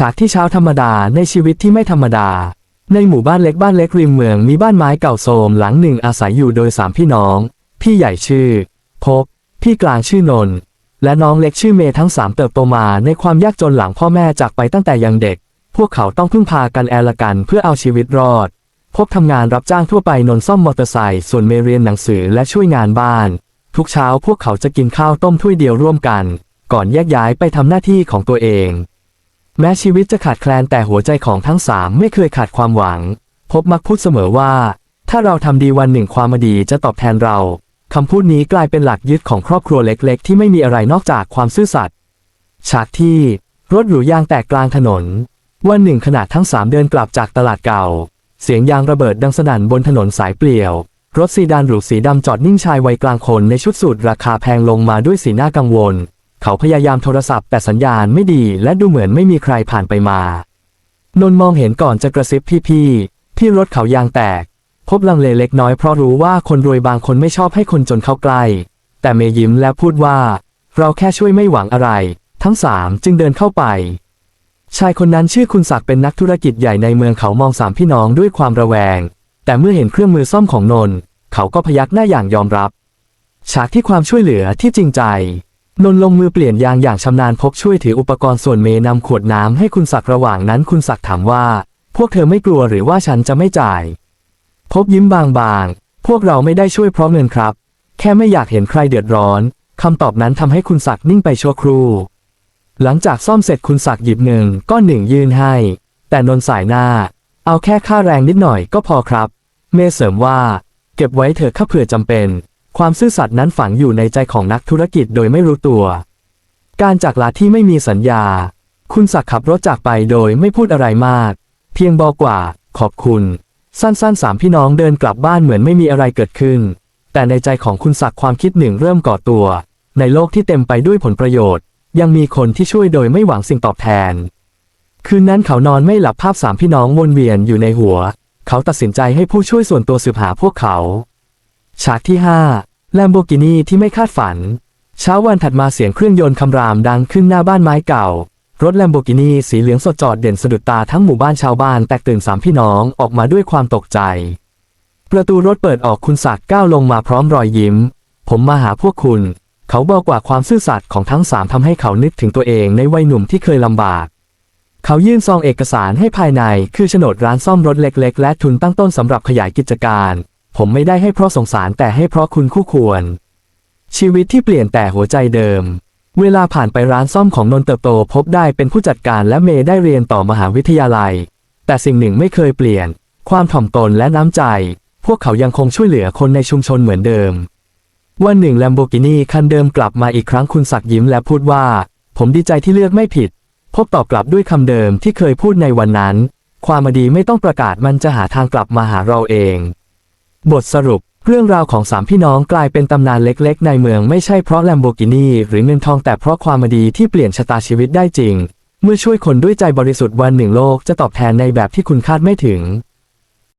ฉากที่เช้าธรรมดาในชีวิตที่ไม่ธรรมดา ในหมู่บ้านเล็กบ้านเล็กริมเมืองมีบ้านไม้เก่าโทรมหลังหนึ่งอาศัยอยู่โดยสามพี่น้อง พี่ใหญ่ชื่อ พบ พี่กลางชื่อนนท์และน้องเล็กชื่อเมย์ทั้งสามเติบโตมาในความยากจนหลังพ่อแม่จากไปตั้งแต่ยังเด็ก พวกเขาต้องพึ่งพากันแอละกันเพื่อเอาชีวิตรอด พบทำงานรับจ้างทั่วไปนนท์ซ่อมมอเตอร์ไซค์ส่วนเมย์เรียนหนังสือและช่วยงานบ้าน ทุกเช้าพวกเขาจะกินข้าวต้มถ้วยเดียวร่วมกัน ก่อนแยกย้ายไปทำหน้าที่ของตัวเอง แม้ชีวิตจะขาดแคลนแต่หัวใจของทั้งสามไม่เคยขาดความหวัง พบมักพูดเสมอว่า ถ้าเราทำดีวันหนึ่งความดีจะตอบแทนเราคำพูดนี้กลายเป็นหลักยึดของครอบครัวเล็ก ๆ ที่ไม่มีอะไรนอกจากความซื่อสัตย์ฉากที่รถหรูยางแตกกลางถนน วันหนึ่งขณะทั้งสามเดินกลับจากตลาดเก่า เสียงยางระเบิดดังสนั่นบนถนนสายเปลี่ยว รถซีดานหรูสีดำจอดนิ่งชายวัยกลางคนในชุดสูทราคาแพงลงมาด้วยสีหน้ากังวล เขาพยายามโทรศัพท์แต่สัญญาณไม่ดีและดูเหมือนไม่มีใครผ่านไปมา นนมองเห็นก่อนจะกระซิบพี่ๆที่รถเขายางแตก พบลังเลเล็กน้อยเพราะรู้ว่าคนรวยบางคนไม่ชอบให้คนจนเข้าใกล้ แต่เมยิ้มและพูดว่า เราแค่ช่วยไม่หวังอะไร ทั้งสามจึงเดินเข้าไป ชายคนนั้นชื่อคุณศักดิ์เป็นนักธุรกิจใหญ่ในเมืองเขามองสามพี่น้องด้วยความระแวง แต่เมื่อเห็นเครื่องมือซ่อมของนน เขาก็พยักหน้าอย่างยอมรับ ฉากที่ความช่วยเหลือที่จริงใจ นนลงมือเปลี่ยนยางอย่างชำนาญพบช่วยถืออุปกรณ์ส่วนเมย์นำขวดน้ำให้คุณศักด์ระหว่างนั้นคุณศักด์ถามว่า พวกเธอไม่กลัวหรือว่าฉันจะไม่จ่าย พบยิ้มบางๆ พวกเราไม่ได้ช่วยเพราะเงินครับ แค่ไม่อยากเห็นใครเดือดร้อนคำตอบนั้นทำให้คุณศักด์นิ่งไปชั่วครู่ หลังจากซ่อมเสร็จคุณศักด์หยิบหนึ่งก้อนหนึ่งยื่นให้ แต่นนสายหน้า เอาแค่ค่าแรงนิดหน่อยก็พอครับ เมย์เสริมว่า เก็บไว้เถอะข้าเผื่อจำเป็น ความซื่อสัตย์นั้นฝังอยู่ในใจของนักธุรกิจโดยไม่รู้ตัว การจากลาที่ไม่มีสัญญา คุณศักดิ์ขับรถจากไปโดยไม่พูดอะไรมาก เพียงบอกว่า ขอบคุณ สั้นๆสามพี่น้องเดินกลับบ้านเหมือนไม่มีอะไรเกิดขึ้น แต่ในใจของคุณศักดิ์ความคิดหนึ่งเริ่มก่อตัว ในโลกที่เต็มไปด้วยผลประโยชน์ ยังมีคนที่ช่วยโดยไม่หวังสิ่งตอบแทน คืนนั้นเขานอนไม่หลับภาพสามพี่น้องวนเวียนอยู่ในหัว เขาตัดสินใจให้ผู้ช่วยส่วนตัวสืบหาพวกเขาฉากที่5 l ลมโบกินีที่ไม่คาดฝัน เช้าวันถัดมาเสียงเครื่องยนต์คำรามดังขึ้นหน้าบ้านไม้เก่า รถแลมโบกินีสีเหลืองสดจอดเด่นสะดุดตาทั้งหมู่บ้านชาวบ้านแตกตื่นสามพี่น้องออกมาด้วยความตกใจ ประตูรถเปิดออกคุณศักดิ์ก้าวลงมาพร้อมรอยยิ้ม ผมมาหาพวกคุณ เขาบอกว่าความซื่อสัตย์ของทั้งสามทำให้เขานึกถึงตัวเองในวัยหนุ่มที่เคยลำบาก เขายื่นซองเอกสารให้ภายในคือโฉนดร้านซ่อมรถเล็ก ๆ และทุนตั้งต้นสำหรับขยายกิจการ ผมไม่ได้ให้เพราะสงสารแต่ให้เพราะคุณคู่ควร ชีวิตที่เปลี่ยนแต่หัวใจเดิม เวลาผ่านไปร้านซ่อมของนนเติบโตพบได้เป็นผู้จัดการและเมย์ได้เรียนต่อมหาวิทยาลัย แต่สิ่งหนึ่งไม่เคยเปลี่ยน ความถ่อมตนและน้ำใจ พวกเขายังคงช่วยเหลือคนในชุมชนเหมือนเดิม วันหนึ่งแลมโบกินีคันเดิมกลับมาอีกครั้งคุณศักยิ้มและพูดว่า ผมดีใจที่เลือกไม่ผิด พบตอบกลับด้วยคำเดิมที่เคยพูดในวันนั้น ความมดีไม่ต้องประกาศมันจะหาทางกลับมาหาเราเอง บทสรุป เรื่องราวของสามพี่น้องกลายเป็นตำนานเล็กๆ ในเมืองไม่ใช่เพราะแลมโบกินีหรือเงินทองแต่เพราะความมดีที่เปลี่ยนชะตาชีวิตได้จริง เมื่อช่วยคนด้วยใจบริสุทธิ์วันหนึ่งโลกจะตอบแทนในแบบที่คุณคาดไม่ถึง